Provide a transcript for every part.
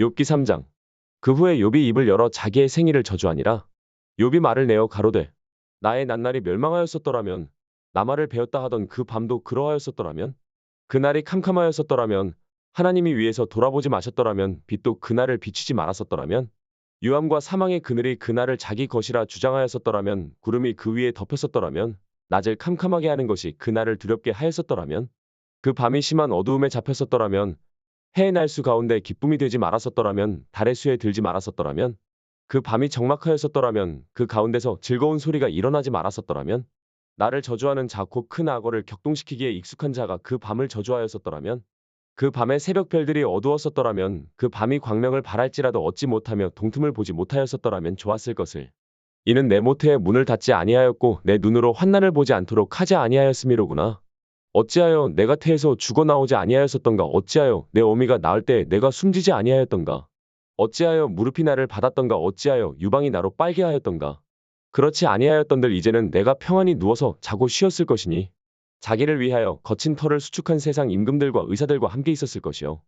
욥기 3장. 그 후에 욥이 입을 열어 자기의 생일을 저주하니라. 욥이 말을 내어 가로되 나의 낱날이 멸망하였었더라면 나 말을 배웠다 하던 그 밤도 그러하였었더라면 그날이 캄캄하였었더라면 하나님이 위에서 돌아보지 마셨더라면 빛도 그날을 비추지 말았었더라면 유암과 사망의 그늘이 그날을 자기 것이라 주장하였었더라면 구름이 그 위에 덮였었더라면 낮을 캄캄하게 하는 것이 그날을 두렵게 하였었더라면 그 밤이 심한 어두움에 잡혔었더라면 해의 날수 가운데 기쁨이 되지 말았었더라면 달의 수에 들지 말았었더라면 그 밤이 적막하였었더라면 그 가운데서 즐거운 소리가 일어나지 말았었더라면 나를 저주하는 자곧큰 악어를 격동시키기에 익숙한 자가 그 밤을 저주하였었더라면 그 밤에 새벽 별들이 어두웠었더라면 그 밤이 광명을 발할지라도 얻지 못하며 동틈을 보지 못하였었더라면 좋았을 것을. 이는 내 모태의 문을 닫지 아니하였고 내 눈으로 환난을 보지 않도록 하지 아니하였음이로구나 어찌하여 내가 태에서 죽어 나오지 아니하였었던가? 어찌하여 내 어미가 낳을 때 내가 숨지지 아니하였던가? 어찌하여 무릎이 나를 받았던가? 어찌하여 유방이 나로 빨게 하였던가? 그렇지 아니하였던들 이제는 내가 평안히 누워서 자고 쉬었을 것이니 자기를 위하여 거친 털을 수축한 세상 임금들과 의사들과 함께 있었을 것이요.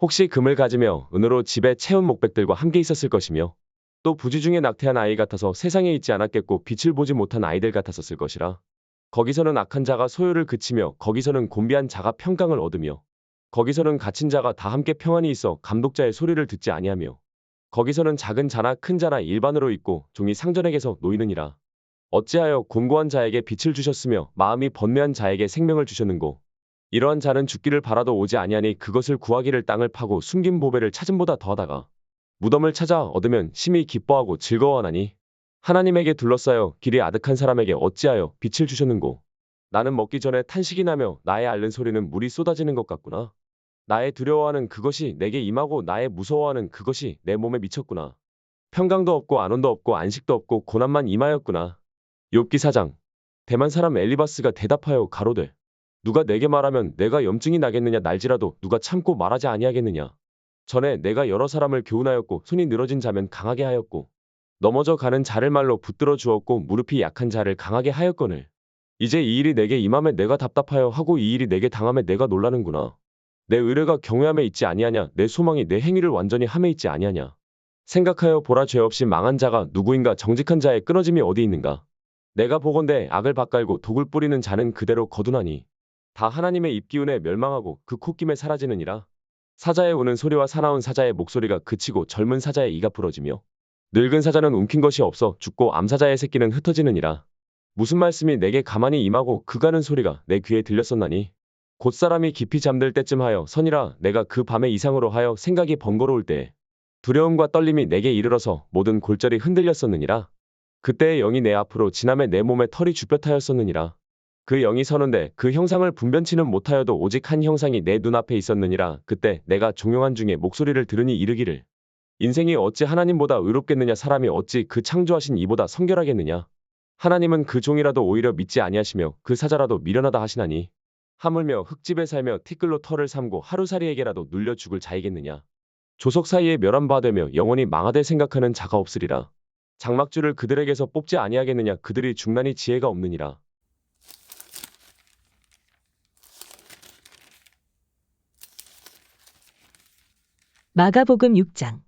혹시 금을 가지며 은으로 집에 채운 목백들과 함께 있었을 것이며 또 부지 중에 낙태한 아이 같아서 세상에 있지 않았겠고 빛을 보지 못한 아이들 같았었을 것이라 거기서는 악한 자가 소요를 그치며 거기서는 곤비한 자가 평강을 얻으며 거기서는 갇힌 자가 다 함께 평안히 있어 감독자의 소리를 듣지 아니하며 거기서는 작은 자나 큰 자나 일반으로 있고 종이 상전에게서 놓이느니라. 어찌하여 곤고한 자에게 빛을 주셨으며 마음이 번뇌한 자에게 생명을 주셨는고 이러한 자는 죽기를 바라도 오지 아니하니 그것을 구하기를 땅을 파고 숨긴 보배를 찾음보다 더하다가 무덤을 찾아 얻으면 심히 기뻐하고 즐거워하나니 하나님에게 둘러싸여 길이 아득한 사람에게 어찌하여 빛을 주셨는고 나는 먹기 전에 탄식이 나며 나의 앓는 소리는 물이 쏟아지는 것 같구나. 나의 두려워하는 그것이 내게 임하고 나의 무서워하는 그것이 내 몸에 미쳤구나. 평강도 없고 안온도 없고 안식도 없고 고난만 임하였구나. 욥기 4장 대만 사람 엘리바스가 대답하여 가로되 누가 내게 말하면 내가 염증이 나겠느냐 날지라도 누가 참고 말하지 아니하겠느냐. 전에 내가 여러 사람을 교훈하였고 손이 늘어진 자면 강하게 하였고 넘어져 가는 자를 말로 붙들어 주었고 무릎이 약한 자를 강하게 하였거늘. 이제 이 일이 내게 임함에 내가 답답하여 하고 이 일이 내게 당함에 내가 놀라는구나. 내 의뢰가 경외함에 있지 아니하냐 내 소망이 내 행위를 완전히 함에 있지 아니하냐. 생각하여 보라 죄 없이 망한 자가 누구인가 정직한 자의 끊어짐이 어디 있는가. 내가 보건대 악을 밭갈고 독을 뿌리는 자는 그대로 거두나니 다 하나님의 입기운에 멸망하고 그 콧김에 사라지느니라. 사자의 우는 소리와 사나운 사자의 목소리가 그치고 젊은 사자의 이가 부러지며 늙은 사자는 움킨 것이 없어 죽고 암사자의 새끼는 흩어지느니라. 무슨 말씀이 내게 가만히 임하고 그 가는 소리가 내 귀에 들렸었나니 곧 사람이 깊이 잠들 때쯤 하여 선이라 내가 그 밤의 이상으로 하여 생각이 번거로울 때 두려움과 떨림이 내게 이르러서 모든 골절이 흔들렸었느니라. 그때의 영이 내 앞으로 지남에 내 몸에 털이 주뼛하였었느니라. 그 영이 서는데 그 형상을 분변치는 못하여도 오직 한 형상이 내 눈앞에 있었느니라. 그때 내가 종용한 중에 목소리를 들으니 이르기를 인생이 어찌 하나님보다 의롭겠느냐 사람이 어찌 그 창조하신 이보다 성결하겠느냐. 하나님은 그 종이라도 오히려 믿지 아니하시며 그 사자라도 미련하다 하시나니 하물며 흙집에 살며 티끌로 털을 삼고 하루살이에게라도 눌려 죽을 자이겠느냐. 조석 사이에 멸한 바 되며 영원히 망하되 생각하는 자가 없으리라. 장막줄을 그들에게서 뽑지 아니하겠느냐 그들이 중난이 지혜가 없느니라. 마가복음 6장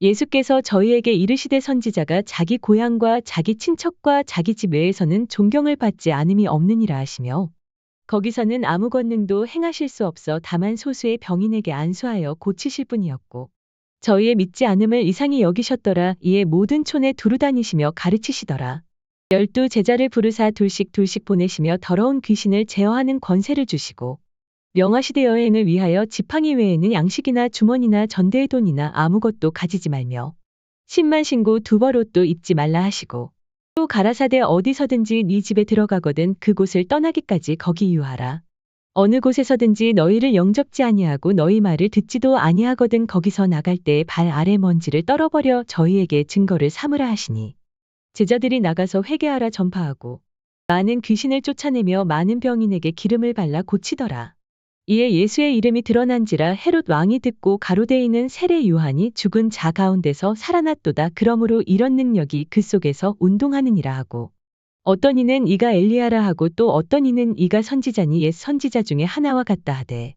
예수께서 저희에게 이르시되 선지자가 자기 고향과 자기 친척과 자기 집 외에서는 존경을 받지 않음이 없느니라 하시며 거기서는 아무 권능도 행하실 수 없어 다만 소수의 병인에게 안수하여 고치실 뿐이었고 저희의 믿지 않음을 이상히 여기셨더라. 이에 모든 촌에 두루 다니시며 가르치시더라. 열두 제자를 부르사 둘씩 둘씩 보내시며 더러운 귀신을 제어하는 권세를 주시고 명하시되 여행을 위하여 지팡이 외에는 양식이나 주머니나 전대의 돈이나 아무것도 가지지 말며 신만 신고 두 벌 옷도 입지 말라 하시고 또 가라사대 어디서든지 네 집에 들어가거든 그곳을 떠나기까지 거기 유하라. 어느 곳에서든지 너희를 영접지 아니하고 너희 말을 듣지도 아니하거든 거기서 나갈 때에 발 아래 먼지를 떨어버려 저희에게 증거를 삼으라 하시니 제자들이 나가서 회개하라 전파하고 많은 귀신을 쫓아내며 많은 병인에게 기름을 발라 고치더라. 이에 예수의 이름이 드러난지라 헤롯 왕이 듣고 가로되어 있는 세례 요한이 죽은 자 가운데서 살아났도다. 그러므로 이런 능력이 그 속에서 운동하느니라 하고 어떤 이는 이가 엘리야라 하고 또 어떤 이는 이가 선지자니 옛 선지자 중에 하나와 같다 하되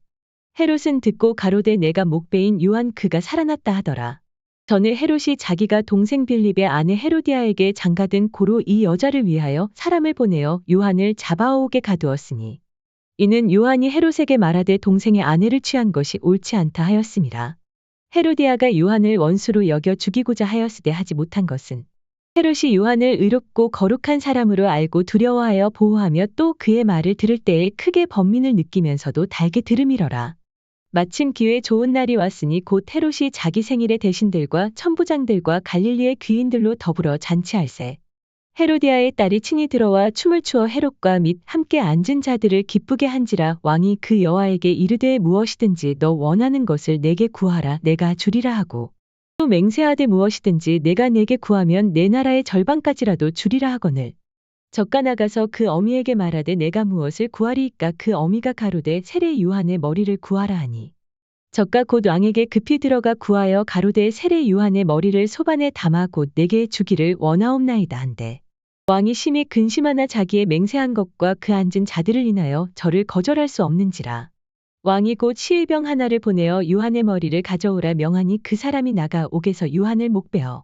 헤롯은 듣고 가로되 내가 목배인 요한 그가 살아났다 하더라. 전에 헤롯이 자기가 동생 빌립의 아내 헤로디아에게 장가든 고로 이 여자를 위하여 사람을 보내어 요한을 잡아오게 가두었으니 이는 요한이 헤롯에게 말하되 동생의 아내를 취한 것이 옳지 않다 하였습니다. 헤로디아가 요한을 원수로 여겨 죽이고자 하였으되 하지 못한 것은 헤롯이 요한을 의롭고 거룩한 사람으로 알고 두려워하여 보호하며 또 그의 말을 들을 때에 크게 번민을 느끼면서도 달게 들음이러라. 마침 기회 좋은 날이 왔으니 곧 헤롯이 자기 생일에 대신들과 천부장들과 갈릴리의 귀인들로 더불어 잔치할세. 헤로디아의 딸이 친히 들어와 춤을 추어 헤롯과 및 함께 앉은 자들을 기쁘게 한지라 왕이 그 여아에게 이르되 무엇이든지 너 원하는 것을 내게 구하라 내가 주리라 하고. 또 맹세하되 무엇이든지 내가 내게 구하면 내 나라의 절반까지라도 주리라 하거늘. 저가 나가서 그 어미에게 말하되 내가 무엇을 구하리이까 그 어미가 가로되 세례 요한의 머리를 구하라 하니. 저가 곧 왕에게 급히 들어가 구하여 가로되 세례 요한의 머리를 소반에 담아 곧 내게 주기를 원하옵나이다 한데 왕이 심히 근심하나 자기의 맹세한 것과 그 앉은 자들을 인하여 저를 거절할 수 없는지라 왕이 곧 시의병 하나를 보내어 요한의 머리를 가져오라 명하니 그 사람이 나가 옥에서 요한을 목베어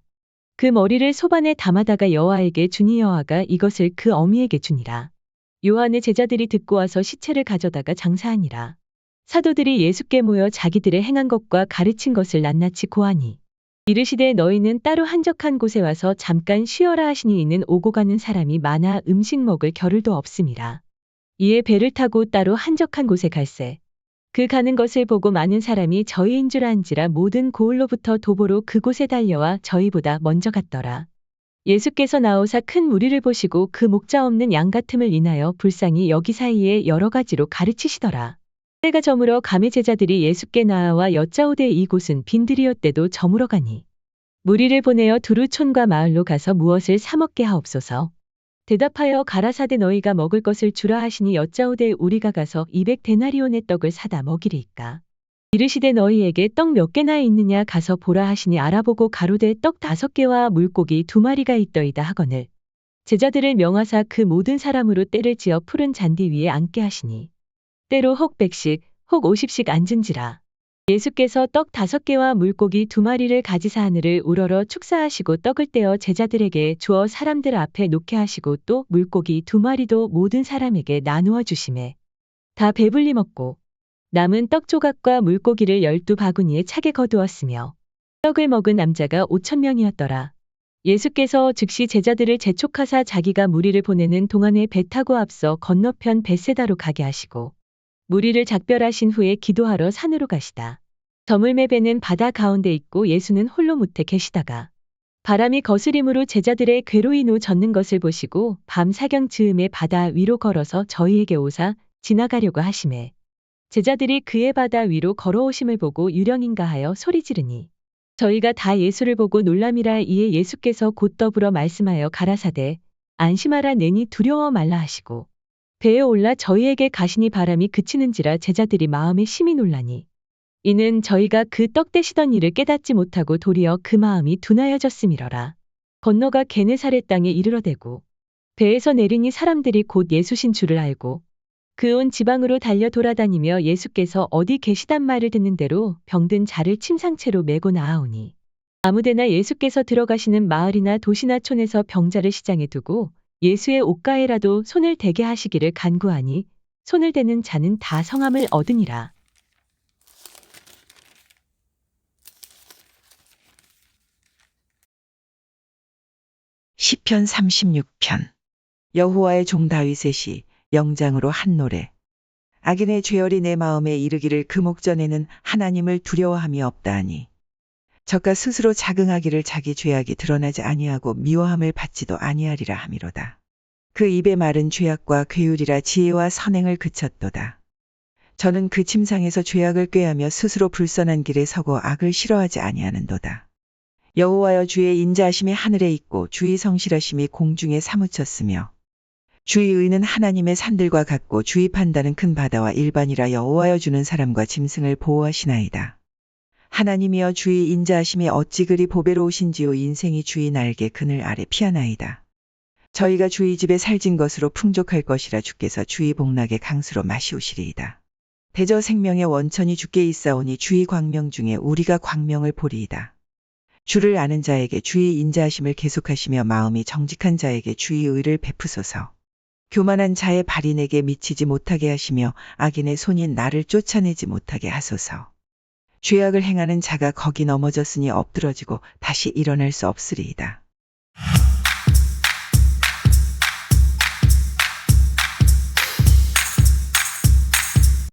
그 머리를 소반에 담아다가 여호와에게 주니 여호와가 이것을 그 어미에게 주니라. 요한의 제자들이 듣고 와서 시체를 가져다가 장사하니라. 사도들이 예수께 모여 자기들의 행한 것과 가르친 것을 낱낱이 고하니 이르시되 너희는 따로 한적한 곳에 와서 잠깐 쉬어라 하시니 이는 오고 가는 사람이 많아 음식 먹을 겨를도 없음이라. 이에 배를 타고 따로 한적한 곳에 갈새. 그 가는 것을 보고 많은 사람이 저희인 줄 안지라 모든 고을로부터 도보로 그곳에 달려와 저희보다 먼저 갔더라. 예수께서 나오사 큰 무리를 보시고 그 목자 없는 양 같음을 인하여 불쌍히 여기 사이에 여러 가지로 가르치시더라. 때가 저물어 감의 제자들이 예수께 나아와 여짜오되 이곳은 빈들이었대도 저물어 가니 무리를 보내어 두루 촌과 마을로 가서 무엇을 사 먹게 하옵소서. 대답하여 가라사대 너희가 먹을 것을 주라 하시니 여짜오되 우리가 가서 200데나리온의 떡을 사다 먹이리이까. 이르시되 너희에게 떡 몇 개나 있느냐 가서 보라 하시니 알아보고 가로되 떡 다섯 개와 물고기 두 마리가 있더이다 하거늘. 제자들을 명하사 그 모든 사람으로 때를 지어 푸른 잔디 위에 앉게 하시니. 때로 혹 백씩 혹 오십씩 앉은지라. 예수께서 떡 다섯 개와 물고기 두 마리를 가지사 하늘을 우러러 축사하시고 떡을 떼어 제자들에게 주어 사람들 앞에 놓게 하시고 또 물고기 두 마리도 모든 사람에게 나누어 주심에 다 배불리 먹고 남은 떡 조각과 물고기를 열두 바구니에 차게 거두었으며 떡을 먹은 남자가 오천 명이었더라. 예수께서 즉시 제자들을 재촉하사 자기가 무리를 보내는 동안에 배 타고 앞서 건너편 베세다로 가게 하시고 무리를 작별하신 후에 기도하러 산으로 가시다. 저물매 배는 바다 가운데 있고 예수는 홀로 무태 계시다가 바람이 거스림으로 제자들의 괴로이 노 젖는 것을 보시고 밤 사경 즈음에 바다 위로 걸어서 저희에게 오사 지나가려고 하심에 제자들이 그의 바다 위로 걸어오심을 보고 유령인가 하여 소리 지르니 저희가 다 예수를 보고 놀람이라 이에 예수께서 곧 더불어 말씀하여 가라사대 안심하라 내니 두려워 말라 하시고 배에 올라 저희에게 가시니 바람이 그치는지라 제자들이 마음에 심히 놀라니 이는 저희가 그 떡 대시던 일을 깨닫지 못하고 도리어 그 마음이 둔하여졌음이러라. 건너가 게네사렛 땅에 이르러대고 배에서 내리니 사람들이 곧 예수신 줄을 알고 그 온 지방으로 달려 돌아다니며 예수께서 어디 계시단 말을 듣는 대로 병든 자를 침상채로 메고 나아오니 아무데나 예수께서 들어가시는 마을이나 도시나 촌에서 병자를 시장에 두고 예수의 옷가에라도 손을 대게 하시기를 간구하니 손을 대는 자는 다 성함을 얻으니라. 시편 36편 여호와의 종 다윗의 영장으로 한 노래 악인의 죄열이 내 마음에 이르기를 그 목전에는 하나님을 두려워함이 없다하니 저가 스스로 자긍하기를 자기 죄악이 드러나지 아니하고 미워함을 받지도 아니하리라 함이로다. 그 입의 말은 죄악과 괴율이라 지혜와 선행을 그쳤도다. 저는 그 침상에서 죄악을 꾀하며 스스로 불선한 길에 서고 악을 싫어하지 아니하는도다. 여호와여 주의 인자하심이 하늘에 있고 주의 성실하심이 공중에 사무쳤으며 주의 의는 하나님의 산들과 같고 주의 판단은 큰 바다와 일반이라 여호와여 주는 사람과 짐승을 보호하시나이다. 하나님이여 주의 인자하심이 어찌 그리 보배로우신지요 인생이 주의 날개 그늘 아래 피하나이다. 저희가 주의 집에 살진 것으로 풍족할 것이라 주께서 주의 복락의 강수로 마시우시리이다. 대저 생명의 원천이 주께 있사오니 주의 광명 중에 우리가 광명을 보리이다. 주를 아는 자에게 주의 인자하심을 계속하시며 마음이 정직한 자에게 주의 의를 베푸소서. 교만한 자의 발이 내게 미치지 못하게 하시며 악인의 손이 나를 쫓아내지 못하게 하소서. 죄악을 행하는 자가 거기 넘어졌으니 엎드러지고 다시 일어날 수 없으리이다.